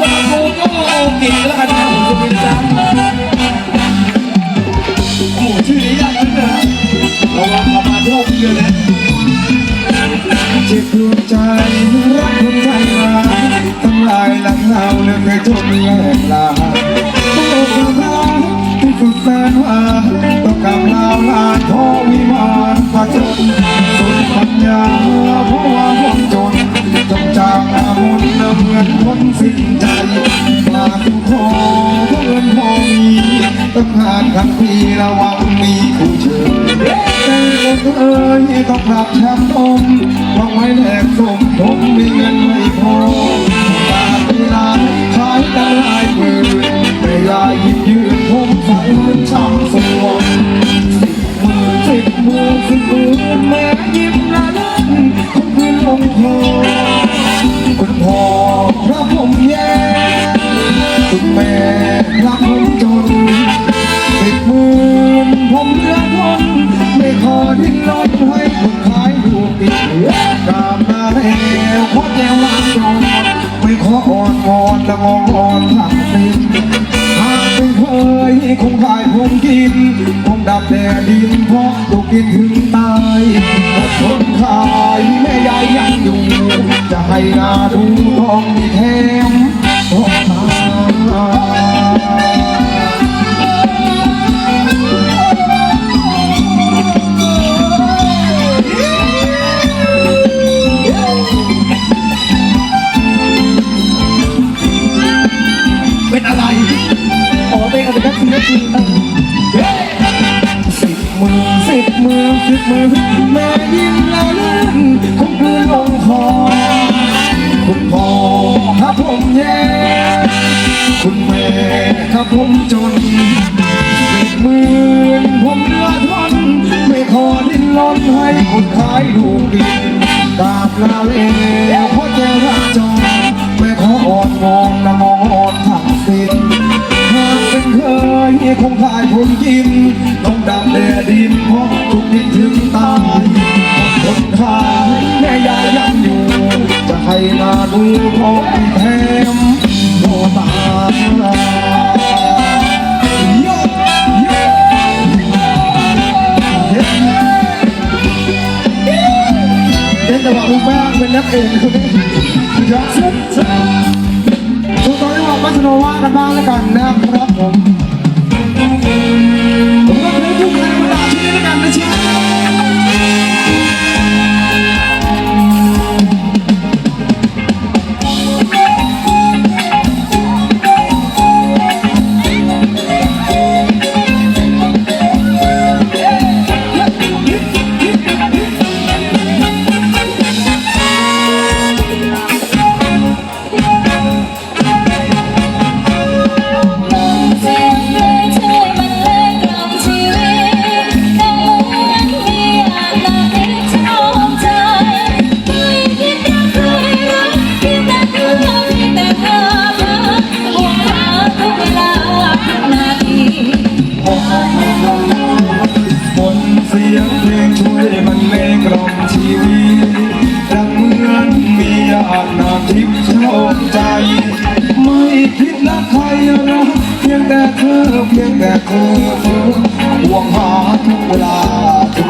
ว่ากูก็โอเคแล้วกันนะผมจะเป็นจ้าโอ้ชื่อนี้ยากนิดนึงระวังประมาณโลกเดียวนะเจ็บดวงใจรักคนใจมาทำลายหลังเราเลือกให้จนแหลกลา ทั้งปีระวังมีผู้เชิญแต่คนเอ้ยต้องรับแชมป์อมต้องไว้แหลกสมผมมีเงินไม่พอตาเวลาขายกันหลายมือเวลาหยิบยืนผมใส่เงินช้ำสมองสิบมือสิบมือสิบมือแม่ยิ้ ออ่อนละงองอ่อนทั้งสิ้นหากเป็นเคยคงขายคงกิน คงดับแดดดินเพราะถูกกินถึงตายอดทนขายแม่ยายยังอยู่ จะให้นาดูทองมีแถมทองตา มือสิบมือแม่ยิ้มละลื่นคงคืนลงคอคุณพ่อครับผมแย่คุณแม่ครับผมจนสิบหมื่นผมเลือทนไม่ขอดิ้นรนให้คนขายลูดินกราบลาแล้วเพราะใจรักจองไม่ขออ่อนวอนละมองอ่อนทั้งสิ้นหากเป็นเคยคงขายคนกินต้อง ดำแดดดินพราะถูกดินถึงตายคนขายแม่ยายยังอยู่ จะให้นาดูพอมีแถมโนตาโยโยเต้นจังหวะมึงบ้างเป็นนักเอกยักษ์สุดทุกตอนนี้บอกมัสโนวากันบ้างแล้วกันนะครับผม ยงแต่เธอเพียงแต่เธอห่วงหาทุกเวลาทุก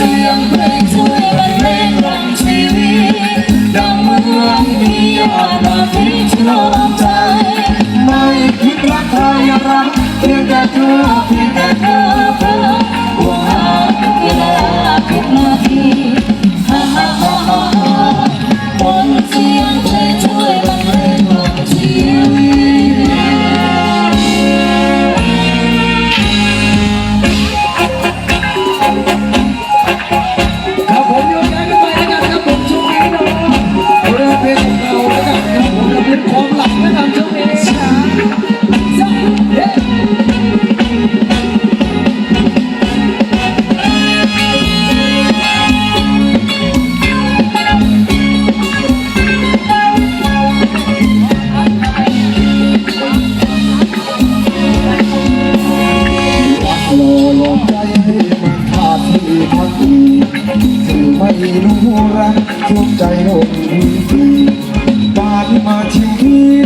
สียงเพลช่วยบรรเลงรังชีวิตดังเมือนมียาดาพิชโลมใไม่คิดรักใครรักเพียงแต่เธอเพียงแต่เธอ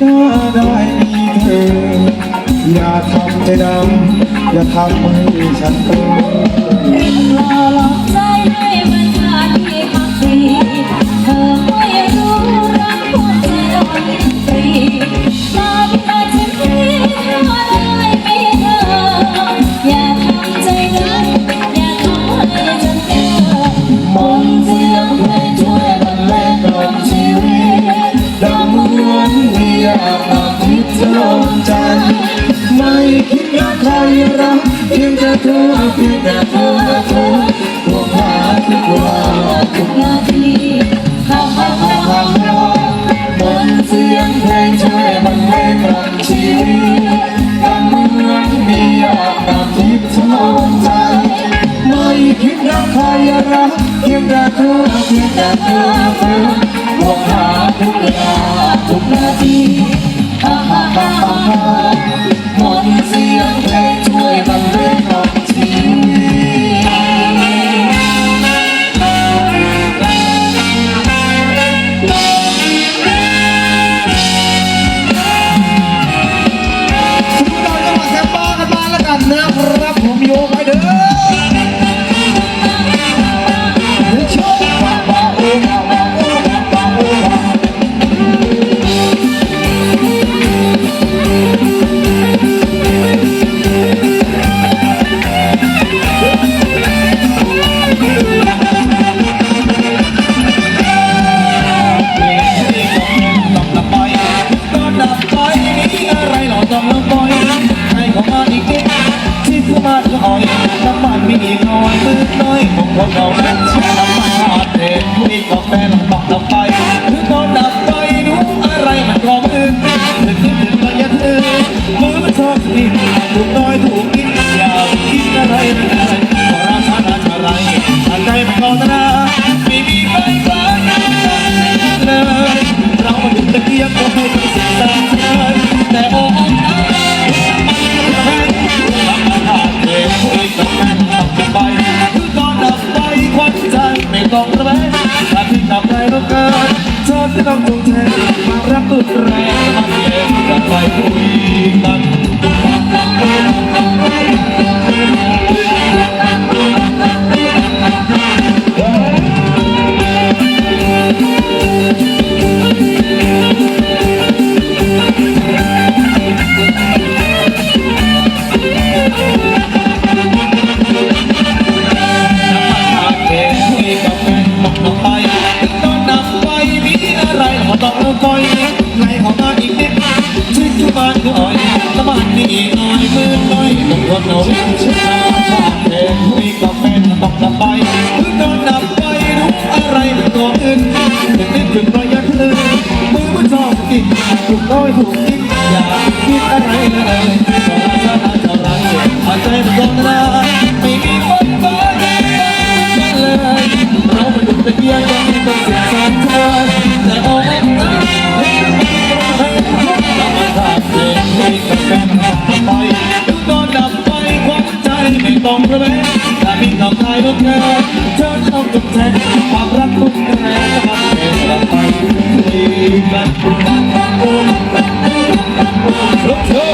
ได้ได้มีเธอ อย่าทำให้ดำอย่าทำให้ฉันต้อ ลนมใจไม่คิดว่าใครรักเพียงแต่เธอเพียงแต่เธอเธอพวกหาทุกวันทุกนาทีฮ่าฮ่าฮ่าฮ่าฮ่าบนเสียงเพลงช่วยบรรเลชีวิตการเมืองมีอยากนำทิพย์มใจไม่คิดว่าใครรักเพียงแต่เธอเพียงแต่เธอเธอพวกหาทุกวันทุกนาที หมดเสียงเพลง น้อยมืดน้อยผมคนเราเล่นแช่ลำมาเด็กคุยกัแฟนลากลำไปหรือนอนับไปดูอะไรมันก็มืดถึงคิดถึงระยะเธอมือมันชอบสิ่งทุกนอย lại vui tận ผมชุนางเองคุยกับต้อบไปคือนอนดับไปรู้อะไรเป็นตัอื่แต่นิดถึงรอยยัเลยมือมันชอบกินถูกน้อยถูกนิดอย่าคิดอะไรเลยขอราชาอาจจะรักเอาใจมันก็ได้ Let's go.